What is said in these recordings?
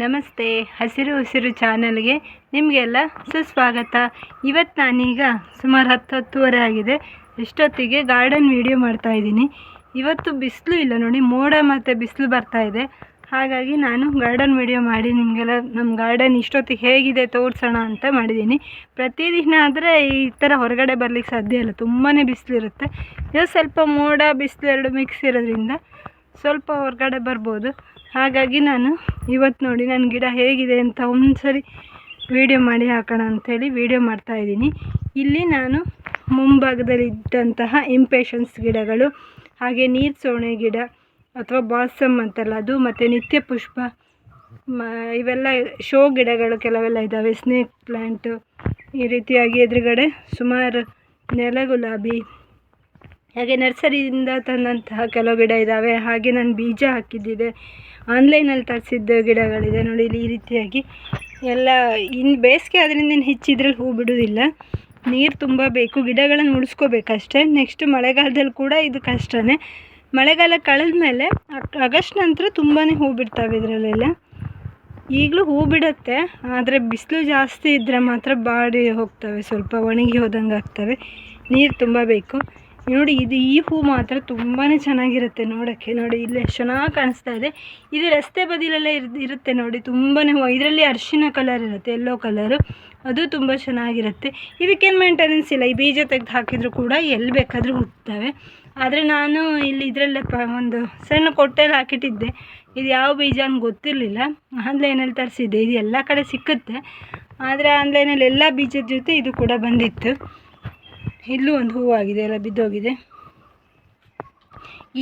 ನಮಸ್ತೆ. ಹಸಿರು ಉಸಿರು ಚಾನಲ್ಗೆ ನಿಮಗೆಲ್ಲ ಸುಸ್ವಾಗತ. ಇವತ್ತು ನಾನೀಗ ಸುಮಾರು ಹತ್ತು ಹತ್ತುವರೆ ಆಗಿದೆ. ಇಷ್ಟೊತ್ತಿಗೆ ಗಾರ್ಡನ್ ವೀಡಿಯೋ ಮಾಡ್ತಾ ಇದ್ದೀನಿ. ಇವತ್ತು ಬಿಸಿಲು ಇಲ್ಲ ನೋಡಿ, ಮೋಡ ಮತ್ತು ಬಿಸಿಲು ಬರ್ತಾ ಇದೆ. ಹಾಗಾಗಿ ನಾನು ಗಾರ್ಡನ್ ವೀಡಿಯೋ ಮಾಡಿ ನಿಮಗೆಲ್ಲ ನಮ್ಮ ಗಾರ್ಡನ್ ಇಷ್ಟೊತ್ತಿಗೆ ಹೇಗಿದೆ ತೋರಿಸೋಣ ಅಂತ ಮಾಡಿದ್ದೀನಿ. ಪ್ರತಿದಿನ ಆದರೆ ಈ ಥರ ಹೊರಗಡೆ ಬರಲಿಕ್ಕೆ ಸಾಧ್ಯ ಇಲ್ಲ. ತುಂಬಾ ಬಿಸಿಲಿರುತ್ತೆ ಇವತ್ತು ಸ್ವಲ್ಪ ಮೋಡ, ಬಿಸಿಲು ಎರಡು ಮಿಕ್ಸ್ ಇರೋದ್ರಿಂದ ಸ್ವಲ್ಪ ಹೊರಗಡೆ ಬರ್ಬೋದು. ಹಾಗಾಗಿ ನಾನು ಇವತ್ತು ನೋಡಿ ನನ್ನ ಗಿಡ ಹೇಗಿದೆ ಅಂತ ಒಂದ್ಸರಿ ವೀಡಿಯೋ ಮಾಡಿ ಹಾಕೋಣ ಅಂಥೇಳಿ ವೀಡಿಯೋ ಮಾಡ್ತಾಯಿದ್ದೀನಿ ಇಲ್ಲಿ ನಾನು ಮುಂಭಾಗದಲ್ಲಿ ಇದ್ದಂತಹ ಇಂಪೇಷನ್ಸ್ ಗಿಡಗಳು, ಹಾಗೆ ನೀರು ಸೋಣೆ ಗಿಡ ಅಥವಾ ಬಾಸಮ್ ಅಂತಲ್ಲ ಅದು, ಮತ್ತು ನಿತ್ಯ ಪುಷ್ಪ ಇವೆಲ್ಲ ಶೋ ಗಿಡಗಳು ಕೆಲವೆಲ್ಲ ಇದ್ದಾವೆ. ಸ್ನೇಕ್ ಪ್ಲ್ಯಾಂಟು ಈ ರೀತಿಯಾಗಿ ಎದುರುಗಡೆ ಸುಮಾರು ನೆಲ ಗುಲಾಬಿ, ಹಾಗೆ ನರ್ಸರಿಯಿಂದ ತಂದಂತಹ ಕೆಲವು ಗಿಡ ಇದ್ದಾವೆ. ಹಾಗೆ ನಾನು ಬೀಜ ಹಾಕಿದ್ದಿದೆ. ಆನ್ಲೈನಲ್ಲಿ ತರಿಸಿದ್ದ ಗಿಡಗಳಿದೆ ನೋಡಿ ಇಲ್ಲಿ ಈ ರೀತಿಯಾಗಿ. ಎಲ್ಲ ಇನ್ನು ಬೇಸಿಗೆ ಅದರಿಂದ ಹೆಚ್ಚಿದ್ರಲ್ಲಿ ಹೂ ಬಿಡೋದಿಲ್ಲ ನೀರು ತುಂಬ ಬೇಕು, ಗಿಡಗಳನ್ನು ಉಳಿಸ್ಕೋಬೇಕಷ್ಟೇ ನೆಕ್ಸ್ಟ್ ಮಳೆಗಾಲದಲ್ಲಿ ಕೂಡ ಇದು ಕಷ್ಟನೇ. ಮಳೆಗಾಲ ಕಳೆದ ಮೇಲೆ ಆಗಸ್ಟ್ ನಂತರ ತುಂಬಾ ಹೂ ಬಿಡ್ತಾವೆ ಇದರಲ್ಲೆಲ್ಲ. ಈಗಲೂ ಹೂ ಬಿಡುತ್ತೆ, ಆದರೆ ಬಿಸಿಲು ಜಾಸ್ತಿ ಇದ್ದರೆ ಮಾತ್ರ ಬಾಡಿ ಹೋಗ್ತವೆ, ಸ್ವಲ್ಪ ಒಣಗಿ ಹೋದಂಗೆ ಆಗ್ತವೆ. ನೀರು ತುಂಬ ಬೇಕು. ನೋಡಿ, ಇದು ಈ ಹೂ ಮಾತ್ರ ತುಂಬಾ ಚೆನ್ನಾಗಿರುತ್ತೆ ನೋಡೋಕ್ಕೆ. ನೋಡಿ, ಇಲ್ಲಿ ಎಷ್ಟು ಚೆನ್ನಾಗಿ ಕಾಣಿಸ್ತಾ ಇದೆ. ಇದು ರಸ್ತೆ ಬದಿಲೆಲ್ಲ ಇರ್, ಇರುತ್ತೆ ನೋಡಿ ತುಂಬಾ ಇದರಲ್ಲಿ ಅರಿಶಿನ ಕಲರ್ ಇರುತ್ತೆ ಎಲ್ಲೋ ಕಲರು ಅದು ತುಂಬ ಚೆನ್ನಾಗಿರುತ್ತೆ. ಇದಕ್ಕೇನು ಮೇಂಟೆನೆನ್ಸ್ ಇಲ್ಲ. ಈ ಬೀಜ ತೆಗೆದು ಹಾಕಿದರೂ ಕೂಡ ಎಲ್ಲಿ ಬೇಕಾದರೂ ಹುಟ್ಟುತ್ತವೆ. ಆದರೆ ನಾನು ಇಲ್ಲಿ ಇದರಲ್ಲೇ ಪ, ಒಂದು ಸಣ್ಣ ಕೊಟ್ಟೆಯಲ್ಲಿ ಹಾಕಿಟ್ಟಿದ್ದೆ. ಇದು ಯಾವ ಬೀಜ ಅಂತ ಗೊತ್ತಿರಲಿಲ್ಲ. ಆನ್ಲೈನಲ್ಲಿ ತರಿಸಿದ್ದೆ. ಇದು ಎಲ್ಲ ಕಡೆ ಸಿಕ್ಕುತ್ತೆ. ಆದರೆ ಆನ್ಲೈನಲ್ಲಿ ಎಲ್ಲ ಬೀಜದ ಜೊತೆ ಇದು ಕೂಡ ಬಂದಿತ್ತು. ಇಲ್ಲೂ ಒಂದು ಹೂವಾಗಿದೆ, ಎಲ್ಲ ಬಿದ್ದೋಗಿದೆ.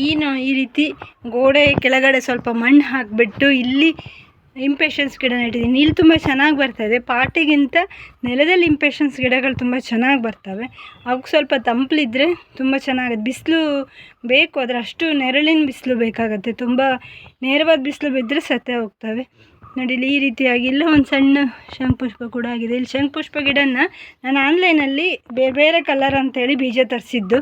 ಈ ಈ ರೀತಿ ಗೋಡೆ ಕೆಳಗಡೆ ಸ್ವಲ್ಪ ಮಣ್ಣು ಹಾಕಿಬಿಟ್ಟು ಇಲ್ಲಿ ಇಂಪೇಷನ್ಸ್ ಗಿಡ ನೆಟ್ಟಿದ್ದೀನಿ. ಇಲ್ಲಿ ತುಂಬ ಚೆನ್ನಾಗಿ ಬರ್ತಾಯಿದೆ ಪಾಟಿಗಿಂತ ನೆಲದಲ್ಲಿ ಇಂಪೇಷನ್ಸ್ ಗಿಡಗಳು ತುಂಬ ಚೆನ್ನಾಗಿ ಬರ್ತವೆ. ಅವಕ್ಕೆ ಸ್ವಲ್ಪ ತಂಪಲಿದ್ರೆ ತುಂಬ ಚೆನ್ನಾಗುತ್ತೆ. ಬಿಸಿಲು ಬೇಕು ಅದರಷ್ಟು ನೆರಳಿನ ಬಿಸಿಲು ಬೇಕಾಗುತ್ತೆ. ತುಂಬ ನೇರವಾದ ಬಿಸಿಲು ಬಿದ್ದರೆ ಸತ್ತೇ ಹೋಗ್ತವೆ. ನೋಡಿ ಇಲ್ಲಿ ಈ ರೀತಿಯಾಗಿ ಇಲ್ಲ, ಒಂದು ಸಣ್ಣ ಶಂಕುಪುಷ್ಪ ಕೂಡ ಆಗಿದೆ. ಇಲ್ಲಿ ಶಂಕುಪುಷ್ಪ ಗಿಡನ ನಾನು ಆನ್ಲೈನಲ್ಲಿ ಬೇರೆ ಬೇರೆ ಕಲರ್ ಅಂತೇಳಿ ಬೀಜ ತರಿಸಿದ್ದು.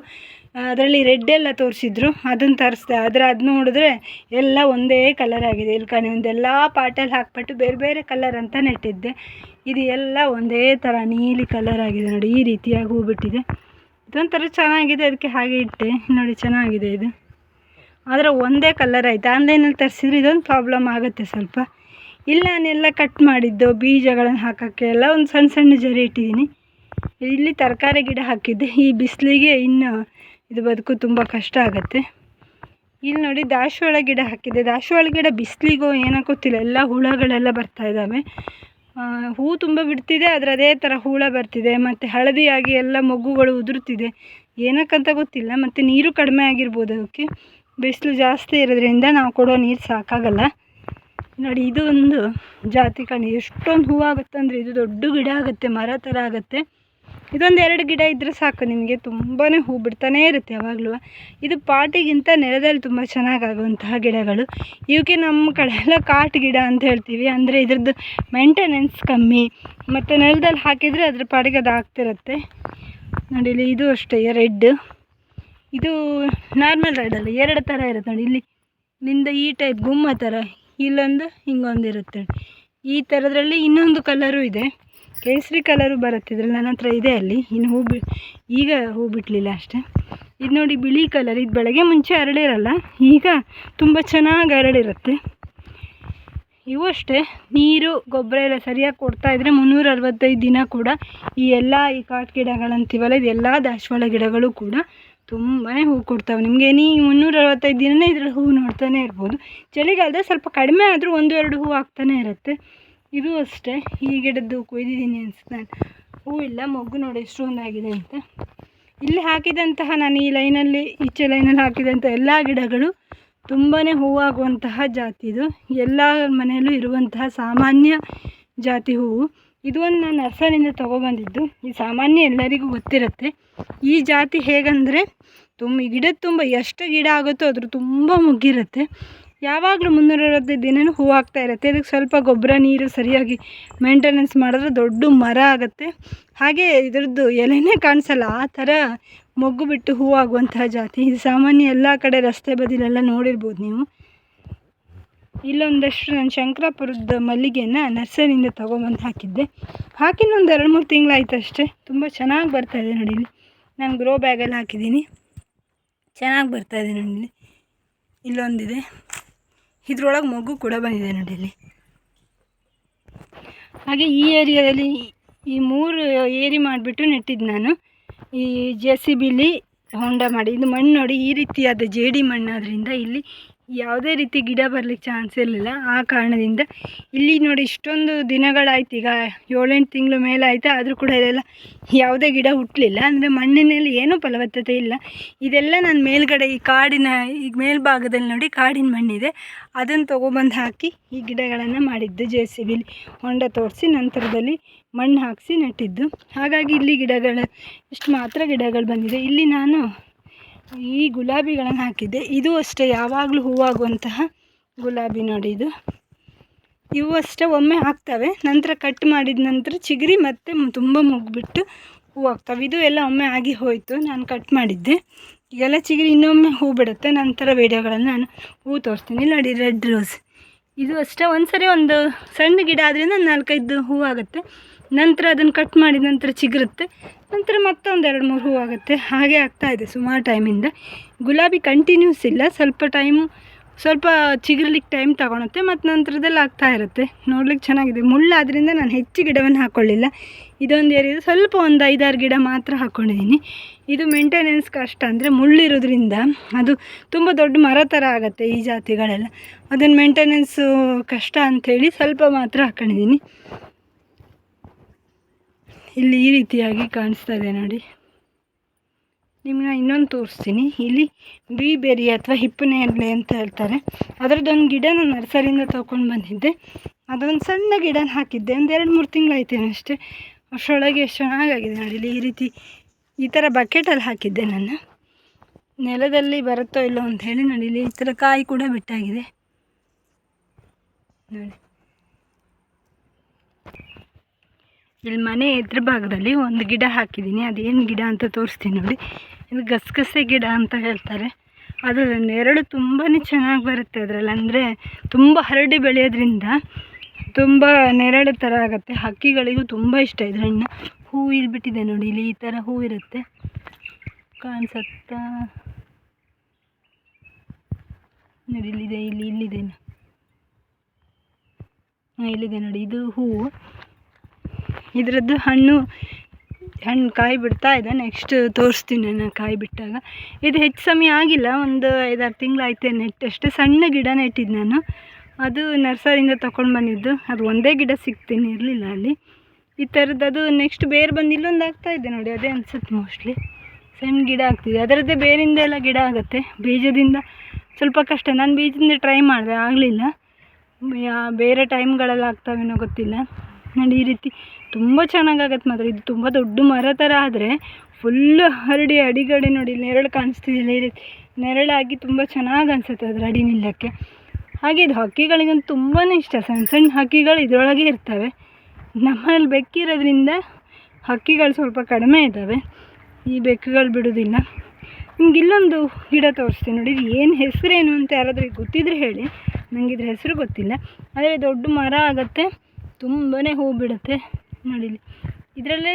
ಅದರಲ್ಲಿ ರೆಡ್ ಎಲ್ಲ ತೋರಿಸಿದ್ರು. ಅದನ್ನು ತರಿಸ್ದೆ, ಆದರೆ ಅದು ನೋಡಿದ್ರೆ ಎಲ್ಲ ಒಂದೇ ಕಲರ್ ಆಗಿದೆ. ಇಲ್ಲಿ ಕಣೆ, ಒಂದೆಲ್ಲ ಪಾಟಲ್ಲಿ ಹಾಕ್ಬಿಟ್ಟು ಬೇರೆ ಬೇರೆ ಕಲರ್ ಅಂತ ನೆಟ್ಟಿದ್ದೆ. ಇದು ಎಲ್ಲ ಒಂದೇ ಥರ ನೀಲಿ ಕಲರ್ ಆಗಿದೆ ನೋಡಿ, ಈ ರೀತಿಯಾಗಿ ಹೂ ಬಿಟ್ಟಿದೆ ಇದೊಂಥರ ಚೆನ್ನಾಗಿದೆ, ಅದಕ್ಕೆ ಹಾಗೆ ಇಟ್ಟೆ. ನೋಡಿ, ಚೆನ್ನಾಗಿದೆ ಇದು. ಆದರೆ ಒಂದೇ ಕಲರ್ ಆಯಿತು. ಆನ್ಲೈನಲ್ಲಿ ತರಿಸಿದ್ರೆ ಇದೊಂದು ಪ್ರಾಬ್ಲಮ್ ಆಗುತ್ತೆ ಸ್ವಲ್ಪ. ಇಲ್ಲಿ ನಾನೆಲ್ಲ ಕಟ್ ಮಾಡಿದ್ದು, ಬೀಜಗಳನ್ನು ಹಾಕೋಕ್ಕೆ ಎಲ್ಲ ಒಂದು ಸಣ್ಣ ಸಣ್ಣ ಜರಿ ಇಟ್ಟಿದ್ದೀನಿ. ಇಲ್ಲಿ ತರಕಾರಿ ಗಿಡ ಹಾಕಿದ್ದೆ. ಈ ಬಿಸಿಲಿಗೆ ಇನ್ನು ಇದು ಬದುಕು ತುಂಬ ಕಷ್ಟ ಆಗುತ್ತೆ. ಇಲ್ಲಿ ನೋಡಿ ದಾಸವಾಳ ಗಿಡ ಹಾಕಿದ್ದೆ. ದಾಸವಾಳ ಗಿಡ ಬಿಸಿಲಿಗೋ ಏನೋ ಗೊತ್ತಿಲ್ಲ. ಎಲ್ಲ ಹುಳಗಳೆಲ್ಲ ಬರ್ತಾ ಇದ್ದಾವೆ. ಹೂ ತುಂಬ ಬಿಡ್ತಿದೆ, ಆದರೆ ಅದೇ ಥರ ಹುಳ ಬರ್ತಿದೆ. ಮತ್ತು ಹಳದಿಯಾಗಿ ಎಲ್ಲ ಮೊಗ್ಗುಗಳು ಉದುರುತ್ತಿದೆ ಏನಕ್ಕಂತ ಗೊತ್ತಿಲ್ಲ. ಮತ್ತು ನೀರು ಕಡಿಮೆ ಆಗಿರ್ಬೋದು ಅದಕ್ಕೆ. ಬಿಸಿಲು ಜಾಸ್ತಿ ಇರೋದ್ರಿಂದ ನಾವು ಕೊಡೋ ನೀರು ಸಾಕಾಗಲ್ಲ. ನೋಡಿ ಇದು ಒಂದು ಜಾತಿ ಕಣಿ. ಎಷ್ಟೊಂದು ಹೂವಾಗುತ್ತೆ ಅಂದರೆ ಇದು ದೊಡ್ಡ ಗಿಡ ಆಗುತ್ತೆ, ಮರ ಥರ ಆಗುತ್ತೆ. ಇದೊಂದು ಎರಡು ಗಿಡ ಇದ್ದರೆ ಸಾಕು, ನಿಮಗೆ ತುಂಬಾ ಹೂ ಬಿಡ್ತಾನೇ ಇರುತ್ತೆ ಯಾವಾಗಲೂ. ಇದು ಪಾಟಿಗಿಂತ ನೆಲದಲ್ಲಿ ತುಂಬ ಚೆನ್ನಾಗಾಗುವಂತಹ ಗಿಡಗಳು. ಇವಕ್ಕೆ ನಮ್ಮ ಕಡೆ ಎಲ್ಲ ಕಾಟ್ ಗಿಡ ಅಂತ ಹೇಳ್ತೀವಿ. ಅಂದರೆ ಇದ್ರದ್ದು ಮೇಂಟೆನೆನ್ಸ್ ಕಮ್ಮಿ. ಮತ್ತು ನೆಲದಲ್ಲಿ ಹಾಕಿದರೆ ಅದ್ರ ಪಾಡಿಗೆ ಅದು ಆಗ್ತಿರುತ್ತೆ. ನೋಡಿ, ಇಲ್ಲಿ ಇದು ಅಷ್ಟೇ ರೆಡ್ ಇದು ನಾರ್ಮಲ್ ರೆಡ್ ಅಲ್ಲ. ಎರಡು ಥರ ಇರುತ್ತೆ ನೋಡಿ, ಇಲ್ಲಿ, ನಿಂದ ಈ ಟೈಪ್ ಗುಮ್ಮ ಥರ ಇಲ್ಲೊಂದು ಹಿಂಗೊಂದು ಇರುತ್ತೆ ಈ ಥರದ್ರಲ್ಲಿ ಇನ್ನೊಂದು ಕಲರು ಇದೆ. ಕೇಸರಿ ಕಲರು ಬರುತ್ತೆ ಇದ್ರಲ್ಲಿ ನನ್ನ ಹತ್ರ ಇದೆ ಅಲ್ಲಿ. ಇನ್ನು ಹೂ ಬಿ ಈಗ ಹೂ ಬಿಡಲಿಲ್ಲ ಅಷ್ಟೇ. ಇದು ನೋಡಿ ಬಿಳಿ ಕಲರ್ ಇದು ಬೆಳಗ್ಗೆ ಮುಂಚೆ ಅರಳಿರಲ್ಲ ಈಗ ತುಂಬ ಚೆನ್ನಾಗಿ ಅರಳಿರುತ್ತೆ ಇವು ಅಷ್ಟೇ. ನೀರು, ಗೊಬ್ಬರ ಎಲ್ಲ ಸರಿಯಾಗಿ ಕೊಡ್ತಾ ಇದ್ದರೆ ಮುನ್ನೂರ ಅರವತ್ತೈದು ದಿನ ಕೂಡ ಈ ಎಲ್ಲ ಈ ಕಾಟು ಗಿಡಗಳಂತೀವಲ್ಲ, ಇದೆಲ್ಲ ದಾಸವಾಳ ಗಿಡಗಳು ಕೂಡ ತುಂಬಾ ಹೂ ಕೊಡ್ತಾವೆ. ನಿಮಗೆ ನೀ ಮುನ್ನೂರ ಅರವತ್ತೈದು ದಿನನೇ ಇದ್ರಲ್ಲಿ ಹೂ ನೋಡ್ತಾನೆ ಇರ್ಬೋದು. ಚಳಿಗಾಲದಲ್ಲಿ ಸ್ವಲ್ಪ ಕಡಿಮೆ ಆದರೂ ಒಂದು ಎರಡು ಹೂ ಆಗ್ತಾನೆ ಇರುತ್ತೆ. ಇದು ಅಷ್ಟೇ. ಈ ಗಿಡದ್ದು ಕೊಯ್ದಿದ್ದೀನಿ ಅನಿಸ್ತಾ ಹೂ ಇಲ್ಲ, ಮೊಗ್ಗು ನೋಡಿ ಎಷ್ಟು ಒಂದಾಗಿದೆ ಅಂತ. ಇಲ್ಲಿ ಹಾಕಿದಂತಹ ನಾನು ಈ ಲೈನಲ್ಲಿ, ಈಚೆ ಲೈನಲ್ಲಿ ಹಾಕಿದಂಥ ಎಲ್ಲ ಗಿಡಗಳು ತುಂಬಾ ಹೂವಾಗುವಂತಹ ಜಾತಿ ಇದು ಎಲ್ಲ ಮನೆಯಲ್ಲೂ ಇರುವಂತಹ ಸಾಮಾನ್ಯ ಜಾತಿ ಹೂವು. ಇದು ಒಂದು ನಾನು ನರ್ಸರಿಯಿಂದ ತೊಗೊಬಂದಿದ್ದು. ಈ ಸಾಮಾನ್ಯ ಎಲ್ಲರಿಗೂ ಗೊತ್ತಿರುತ್ತೆ. ಈ ಜಾತಿ ಹೇಗಂದರೆ ತುಂಬ ಗಿಡದ ತುಂಬ ಎಷ್ಟು ಗಿಡ ಆಗುತ್ತೋ ಅದ್ರ ತುಂಬ ಮುಗ್ಗಿರುತ್ತೆ. ಯಾವಾಗಲೂ ಮುನ್ನೂರ ಅರವತ್ತೈದು ದಿನವೂ ಹೂ ಆಗ್ತಾ ಇರುತ್ತೆ. ಇದಕ್ಕೆ ಸ್ವಲ್ಪ ಗೊಬ್ಬರ, ನೀರು ಸರಿಯಾಗಿ ಮೇಂಟೆನೆನ್ಸ್ ಮಾಡಿದ್ರೆ ದೊಡ್ಡ ಮರ ಆಗುತ್ತೆ. ಹಾಗೆ ಇದ್ರದ್ದು ಎಲೆನೇ ಕಾಣಿಸಲ್ಲ, ಆ ಥರ ಮೊಗ್ಗು ಬಿಟ್ಟು ಹೂವಾಗುವಂತಹ ಜಾತಿ. ಇದು ಸಾಮಾನ್ಯ ಎಲ್ಲ ಕಡೆ ರಸ್ತೆ ಬದಿಲೆಲ್ಲ ನೋಡಿರ್ಬೋದು ನೀವು. ಇಲ್ಲೊಂದಷ್ಟು ನಾನು ಶಂಕರಾಪುರದ ಮಲ್ಲಿಗೆನ ನರ್ಸರಿಯಿಂದ ತೊಗೊಂಬಂದು ಹಾಕಿದ್ದೆ. ಹಾಕಿನ ಒಂದು ಎರಡು ಮೂರು ತಿಂಗಳಾಯ್ತು ಅಷ್ಟೇ ತುಂಬ ಚೆನ್ನಾಗಿ ಬರ್ತಾಯಿದೆ ನೋಡಿ ಇಲ್ಲಿ. ನಾನು ಗ್ರೋ ಬ್ಯಾಗಲ್ಲಿ ಹಾಕಿದ್ದೀನಿ. ಚೆನ್ನಾಗಿ ಬರ್ತಾಯಿದೆ ನೋಡಿ ಇಲ್ಲಿ. ಇಲ್ಲೊಂದಿದೆ. ಇದ್ರೊಳಗೆ ಮಗು ಕೂಡ ಬಂದಿದೆ ನೋಡಿ ಇಲ್ಲಿ. ಹಾಗೆ ಈ ಏರಿಯಾದಲ್ಲಿ ಈ ಮೂರು ಏರಿ ಮಾಡಿಬಿಟ್ಟು ನೆಟ್ಟಿದ್ದು ನಾನು. ಈ ಜೆ ಸಿ ಬಿಲಿ ಹೊಂಡ ಮಾಡಿ. ಇದು ಮಣ್ಣು ನೋಡಿ ಈ ರೀತಿಯಾದ ಜೇಡಿ ಮಣ್ಣಾದ್ರಿಂದ ಇಲ್ಲಿ ಯಾವುದೇ ರೀತಿ ಗಿಡ ಬರ್ಲಿಕ್ಕೆ ಚಾನ್ಸ್ ಇರಲಿಲ್ಲ. ಆ ಕಾರಣದಿಂದ ಇಲ್ಲಿ ನೋಡಿ ಇಷ್ಟೊಂದು ದಿನಗಳಾಯ್ತು. ಈಗ ಏಳೆಂಟು ತಿಂಗಳು ಮೇಲೆ ಆಯಿತು ಆದರೂ ಕೂಡ ಇದೆಲ್ಲ ಯಾವುದೇ ಗಿಡ ಹುಟ್ಟಲಿಲ್ಲ ಅಂದರೆ ಮಣ್ಣಿನಲ್ಲಿ ಏನೂ ಫಲವತ್ತತೆ ಇಲ್ಲ. ಇದೆಲ್ಲ ನಾನು ಮೇಲ್ಗಡೆ ಈ ಕಾಡಿನ, ಈ ಮೇಲ್ಭಾಗದಲ್ಲಿ ನೋಡಿ ಕಾಡಿನ ಮಣ್ಣಿದೆ. ಅದನ್ನು ತೊಗೊಬಂದು ಹಾಕಿ ಈ ಗಿಡಗಳನ್ನು ಮಾಡಿದ್ದು ಜೆ ಸಿ ಬಿಲಿ ಹೊಂಡ ತೋರಿಸಿ ನಂತರದಲ್ಲಿ ಮಣ್ಣು ಹಾಕಿಸಿ ನೆಟ್ಟಿದ್ದು. ಹಾಗಾಗಿ ಇಲ್ಲಿ ಗಿಡಗಳು, ಇಷ್ಟು ಮಾತ್ರ ಗಿಡಗಳು ಬಂದಿದೆ. ಇಲ್ಲಿ ನಾನು ಈ ಗುಲಾಬಿಗಳನ್ನು ಹಾಕಿದ್ದೆ. ಇದು ಅಷ್ಟೇ, ಯಾವಾಗಲೂ ಹೂವಾಗುವಂತಹ ಗುಲಾಬಿ ನೋಡಿ ಇದು. ಇವು ಅಷ್ಟೇ, ಒಮ್ಮೆ ಹಾಕ್ತವೆ, ನಂತರ ಕಟ್ ಮಾಡಿದ ನಂತರ ಚಿಗುರಿ ಮತ್ತೆ ತುಂಬ ಮುಗ್ಬಿಟ್ಟು ಹೂ ಆಗ್ತವೆ ಇದು ಎಲ್ಲ ಒಮ್ಮೆ ಆಗಿ ಹೋಯಿತು, ನಾನು ಕಟ್ ಮಾಡಿದ್ದೆ. ಈಗೆಲ್ಲ ಚಿಗುರಿ ಇನ್ನೊಮ್ಮೆ ಹೂ ಬಿಡುತ್ತೆ. ನಂತರ ವೀಡಿಯೋಗಳನ್ನು ನಾನು ಹೂ ತೋರಿಸ್ತೀನಿ. ನೋಡಿ ರೆಡ್ ರೋಸ್ ಇದು ಅಷ್ಟೇ ಒಂದು ಸರಿ ಒಂದು ಸಣ್ಣ ಗಿಡ ಆದ್ದರಿಂದ ನಾಲ್ಕೈದು ಹೂವು ಆಗುತ್ತೆ. ನಂತರ ಅದನ್ನು ಕಟ್ ಮಾಡಿದ ನಂತರ ಚಿಗುರುತ್ತೆ. ನಂತರ ಮತ್ತೊಂದು ಎರಡು ಮೂರು ಹೂವು ಆಗುತ್ತೆ. ಹಾಗೆ ಆಗ್ತಾ ಇದೆ ಸುಮಾರು ಟೈಮಿಂದ ಗುಲಾಬಿ ಕಂಟಿನ್ಯೂಸ್ ಇಲ್ಲ. ಸ್ವಲ್ಪ ಟೈಮು ಸ್ವಲ್ಪ ಚಿಗುರ್ಲಿಕ್ಕೆ ಟೈಮ್ ತಗೊಳುತ್ತೆ ಮತ್ತು ನಂತರದಲ್ಲಿ ಆಗ್ತಾ ಇರುತ್ತೆ. ನೋಡ್ಲಿಕ್ಕೆ ಚೆನ್ನಾಗಿದೆ. ಮುಳ್ಳಾದ್ರಿಂದ ನಾನು ಹೆಚ್ಚು ಗಿಡವನ್ನು ಹಾಕ್ಕೊಳ್ಳಿಲ್ಲ ಇದೊಂದು ಏರಿಯಾದ ಸ್ವಲ್ಪ ಒಂದು ಐದಾರು ಗಿಡ ಮಾತ್ರ ಹಾಕ್ಕೊಂಡಿದ್ದೀನಿ ಇದು ಮೇಂಟೆನೆನ್ಸ್ ಕಷ್ಟ ಅಂದರೆ ಮುಳ್ಳಿರೋದ್ರಿಂದ ಅದು ತುಂಬ ದೊಡ್ಡ ಮರ ಥರ ಆಗುತ್ತೆ ಈ ಜಾತಿಗಳೆಲ್ಲ. ಅದನ್ನು ಮೇಂಟೆನೆನ್ಸು ಕಷ್ಟ ಅಂಥೇಳಿ ಸ್ವಲ್ಪ ಮಾತ್ರ ಹಾಕ್ಕೊಂಡಿದ್ದೀನಿ ಇಲ್ಲಿ ಈ ರೀತಿಯಾಗಿ ಕಾಣಿಸ್ತಾ ಇದೆ ನೋಡಿ. ನಿಮ್ಮನ್ನ ಇನ್ನೊಂದು ತೋರಿಸ್ತೀನಿ. ಇಲ್ಲಿ ಬೀಬೆರಿ ಅಥವಾ ಹಿಪ್ಪನೇರಳೆ ಅಂತ ಹೇಳ್ತಾರೆ. ಅದರದ್ದೊಂದು ಗಿಡ ನಾನು ನರ್ಸರಿಯಿಂದ ತೊಗೊಂಡು ಬಂದಿದ್ದೆ. ಅದೊಂದು ಸಣ್ಣ ಗಿಡನ ಹಾಕಿದ್ದೆ. ಒಂದು ಎರಡು ಮೂರು ತಿಂಗಳಾಯ್ತೇನೆ ಅಷ್ಟೇ. ಅಷ್ಟರೊಳಗೆ ಎಷ್ಟು ಚೆನ್ನಾಗಾಗಿದೆ ನೋಡಿ. ಇಲ್ಲಿ ಈ ರೀತಿ ಈ ಥರ ಬಕೆಟಲ್ಲಿ ಹಾಕಿದ್ದೆ ನಾನು. ನೆಲದಲ್ಲಿ ಬರುತ್ತೋ ಇಲ್ಲೋ ಅಂತ ಹೇಳಿ ನೋಡಿ. ಇಲ್ಲಿ ಈ ಥರ ಕಾಯಿ ಕೂಡ ಬಿಟ್ಟಾಗಿದೆ. ನೋಡಿ. ಇಲ್ಲಿ ಮನೆ ಎದುರು ಭಾಗದಲ್ಲಿ ಒಂದು ಗಿಡ ಹಾಕಿದ್ದೀನಿ. ಅದೇನು ಗಿಡ ಅಂತ ತೋರಿಸ್ತೀನಿ ನೋಡಿ. ಇದು ಗಸಗಸೆ ಗಿಡ ಅಂತ ಹೇಳ್ತಾರೆ. ಅದು ನೆರಳು ತುಂಬಾ ಚೆನ್ನಾಗಿ ಬರುತ್ತೆ ಅದರಲ್ಲಿ ಅಂದರೆ ತುಂಬ ಹರಡಿ ಬೆಳೆಯೋದ್ರಿಂದ ತುಂಬ ನೆರಳು ಥರ ಆಗುತ್ತೆ. ಹಕ್ಕಿಗಳಿಗೂ ತುಂಬ ಇಷ್ಟ. ಇದ್ರ ಹಣ್ಣು ಹೂವು ಇಲ್ಲಿ ಬಿಟ್ಟಿದೆ ನೋಡಿ, ಇಲ್ಲಿ ಈ ಥರ ಹೂ ಇರುತ್ತೆ. ಕಾಣಿಸುತ್ತಾ? ನೋಡಿ, ಇಲ್ಲಿದೆ, ಇಲ್ಲಿ, ಇಲ್ಲಿದೆ ಇಲ್ಲಿದೆ ನೋಡಿ, ಇದು ಹೂವು. ಇದರದ್ದು ಹಣ್ಣು ಹಣ್ಣು ಕಾಯಿ ಬಿಡ್ತಾ ಇದೆ. ನೆಕ್ಸ್ಟ್ ತೋರಿಸ್ತೀನಿ ನಾನು ಕಾಯಿ ಬಿಟ್ಟಾಗ. ಇದು ಹೆಚ್ಚು ಸಮಯ ಆಗಿಲ್ಲ. ಒಂದು ಐದಾರು ತಿಂಗಳಾಯ್ತು ನೆಟ್ಟಷ್ಟು ಸಣ್ಣ ಗಿಡ ನೆಟ್ಟಿದ್ದು ನಾನು. ಅದು ನರ್ಸರಿಯಿಂದ ತೊಗೊಂಡು ಬಂದಿದ್ದು. ಅದು ಒಂದೇ ಗಿಡ ಸಿಗ್ತೀನಿ ಇರಲಿಲ್ಲ ಅಲ್ಲಿ. ಈ ಥರದ್ದು ಅದು ನೆಕ್ಸ್ಟ್ ಬೇರೆ ಬಂದು ಇಲ್ಲೊಂದು ಆಗ್ತಾ ಇದೆ ನೋಡಿ. ಅದೇ ಅನ್ಸುತ್ತೆ ಮೋಸ್ಟ್ಲಿ ಸಣ್ಣ ಗಿಡ ಆಗ್ತಿದೆ. ಅದರದ್ದೇ ಬೇರಿಂದ ಎಲ್ಲ ಗಿಡ ಆಗುತ್ತೆ. ಬೀಜದಿಂದ ಸ್ವಲ್ಪ ಕಷ್ಟ. ನಾನು ಬೀಜದಿಂದ ಟ್ರೈ ಮಾಡಿದೆ. ಆಗಲಿಲ್ಲ. ಬೇರೆ ಟೈಮ್ಗಳೆಲ್ಲ ಆಗ್ತಾವೇನೋ ಗೊತ್ತಿಲ್ಲ. ನೋಡಿ ಈ ರೀತಿ ತುಂಬ ಚೆನ್ನಾಗಾಗತ್ತೆ ಮಾತ್ರ. ಇದು ತುಂಬ ದೊಡ್ಡ ಮರ ಥರ ಆದರೆ ಫುಲ್ಲು ಹರಡಿ ಅಡಿಗಡೆ ನೋಡಿ, ನೆರಳು ಕಾಣಿಸ್ತಿದೆಯಲ್ಲ ನೆರಳಾಗಿ ತುಂಬ ಚೆನ್ನಾಗಿ ಅನಿಸುತ್ತೆ ಅದರ ಅಡಿ ನಿಲ್ಲಕ್ಕೆ. ಹಾಗೆ ಇದು ಹಕ್ಕಿಗಳಿಗಂತೂ ತುಂಬಾ ಇಷ್ಟ. ಸಣ್ಣ ಸಣ್ಣ ಹಕ್ಕಿಗಳು ಇದರೊಳಗೆ ಇರ್ತವೆ. ನಮ್ಮಲ್ಲಿ ಬೆಕ್ಕಿರೋದ್ರಿಂದ ಹಕ್ಕಿಗಳು ಸ್ವಲ್ಪ ಕಡಿಮೆ ಇದ್ದಾವೆ ಈ ಬೆಕ್ಕುಗಳು ಬಿಡೋದಿಲ್ಲ. ನಿಮ್ಗೆ ಇಲ್ಲೊಂದು ಗಿಡ ತೋರಿಸ್ತೀನಿ ನೋಡಿ. ಇದು ಏನು ಹೆಸರೇನು ಅಂತ ಯಾರಾದರೂ ಗೊತ್ತಿದ್ರೆ ಹೇಳಿ. ನನಗೆ ಇದ್ರ ಹೆಸರು ಗೊತ್ತಿಲ್ಲ. ಆದರೆ ದೊಡ್ಡ ಮರ ಆಗುತ್ತೆ. ತುಂಬಾ ಹೂ ಬಿಡುತ್ತೆ. ನೋಡಿ ಇದರಲ್ಲಿ ಇದರಲ್ಲೇ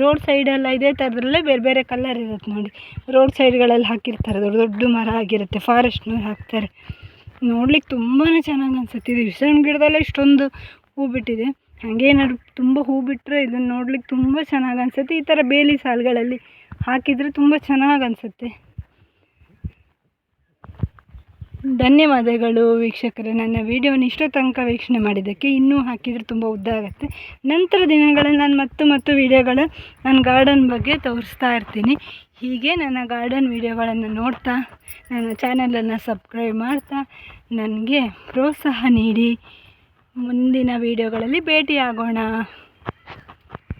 ರೋಡ್ ಸೈಡೆಲ್ಲ ಇದೇ ಥರದಲ್ಲೇ ಬೇರೆ ಬೇರೆ ಕಲರ್ ಇರುತ್ತೆ ನೋಡಿ ರೋಡ್ ಸೈಡ್ಗಳಲ್ಲಿ ಹಾಕಿರ್ತಾರೆ, ದೊಡ್ಡ ದೊಡ್ಡ ಮರ ಆಗಿರುತ್ತೆ ಫಾರೆಸ್ಟ್ನವ್ರು ಹಾಕ್ತಾರೆ. ನೋಡ್ಲಿಕ್ಕೆ ತುಂಬಾ ಚೆನ್ನಾಗಿ ಅನ್ಸುತ್ತೆ. ಇದು ಸಣ್ಣ ಗಿಡದಲ್ಲೇ ಇಷ್ಟೊಂದು ಹೂ ಬಿಟ್ಟಿದೆ. ಹಾಗೇನಾದ್ರು ತುಂಬ ಹೂ ಬಿಟ್ಟರೆ ಇದನ್ನು ನೋಡ್ಲಿಕ್ಕೆ ತುಂಬ ಚೆನ್ನಾಗಿ ಅನ್ಸುತ್ತೆ. ಈ ಥರ ಬೇಲಿ ಸಾಲುಗಳಲ್ಲಿ ಹಾಕಿದರೆ ತುಂಬ ಚೆನ್ನಾಗಿ ಅನಿಸುತ್ತೆ. ಧನ್ಯವಾದಗಳು ವೀಕ್ಷಕರೇ. ನನ್ನ ವೀಡಿಯೋವನ್ನು ಇಷ್ಟೋ ತನಕ ವೀಕ್ಷಣೆ ಮಾಡಿದ್ದಕ್ಕೆ ಇನ್ನೂ ಹಾಕಿದರೆ ತುಂಬ ಉದ್ದ ಆಗುತ್ತೆ. ನಂತರ ದಿನಗಳಲ್ಲಿ ನಾನು ಮತ್ತು ಮತ್ತು ವೀಡಿಯೋಗಳು ನನ್ನ ಗಾರ್ಡನ್ ಬಗ್ಗೆ ತೋರಿಸ್ತಾ ಇರ್ತೀನಿ. ಹೀಗೆ ನನ್ನ ಗಾರ್ಡನ್ ವೀಡಿಯೋಗಳನ್ನು ನೋಡ್ತಾ, ನನ್ನ ಚಾನಲನ್ನು ಸಬ್ಸ್ಕ್ರೈಬ್ ಮಾಡ್ತಾ, ನನಗೆ ಪ್ರೋತ್ಸಾಹ ನೀಡಿ. ಮುಂದಿನ ವೀಡಿಯೋಗಳಲ್ಲಿ ಭೇಟಿಯಾಗೋಣ.